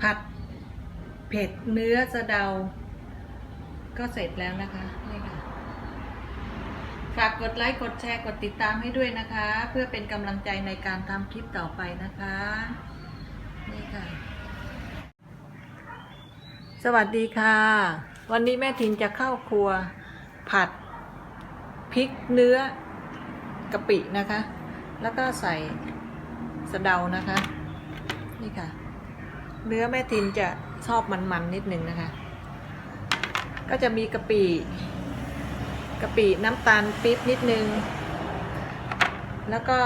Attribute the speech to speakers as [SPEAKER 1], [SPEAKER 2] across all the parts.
[SPEAKER 1] ผัดเผ็ดเนื้อสะเดา ก็เสร็จแล้วนะคะนี่ค่ะฝากกดไลค์กดแชร์กดติดตามให้ด้วยนะคะ เพื่อเป็นกำลังใจในการทำคลิปต่อไปนะคะ นี่ค่ะ สวัสดีค่ะ วันนี้แม่ทินจะเข้าครัว ผัดพริกเนื้อกะปินะคะ แล้วก็ใส่สะเดานะคะ นี่ค่ะ เนื้อแม่ทินจะชอบมันๆนิดนึงนะคะ ก็จะมีกะปิกะปิน้ำตาลปี๊บนิดนึง แล้วก็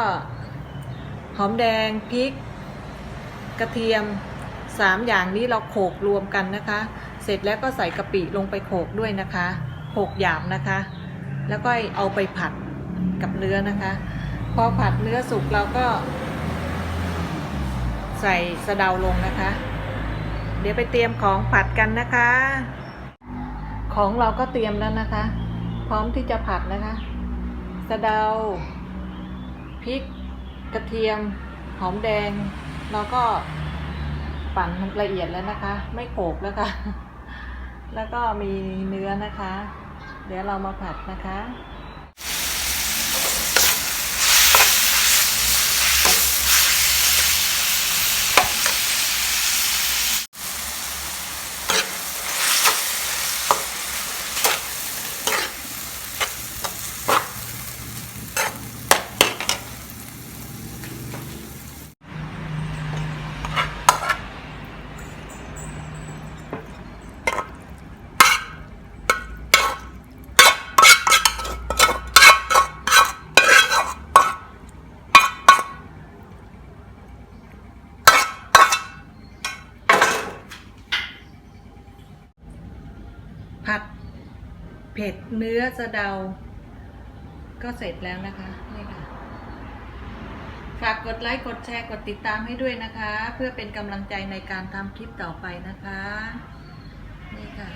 [SPEAKER 1] หอมแดงพริก กระเทียมสามอย่างนี้เราโขกรวมกันนะคะ เสร็จแล้วก็ใส่กะปิลงไปโขกด้วยนะคะโขกหยาบนะคะ แล้วก็เอาไปผัดกับเนื้อนะคะ พอผัดเนื้อสุกเราก็ ใส่สะเดาลงนะคะ เดี๋ยวไปเตรียมของผัดกันนะคะ ของเราก็เตรียมแล้วนะคะ พร้อมที่จะผัดนะคะ สะเดาพริกกระเทียม หอมแดง เราก็ปั่นละเอียดแล้วนะคะ ไม่โขกแล้วค่ะ แล้วก็มีเนื้อนะคะ เดี๋ยวเรามาผัดนะคะ ผัดเผ็ดเนื้อสะเดา ก็เสร็จแล้วนะคะนี่ค่ะฝากกดไลค์กดแชร์กดติดตามให้ด้วยนะคะ เพื่อเป็นกำลังใจในการทำคลิปต่อไปนะคะ นี่ค่ะ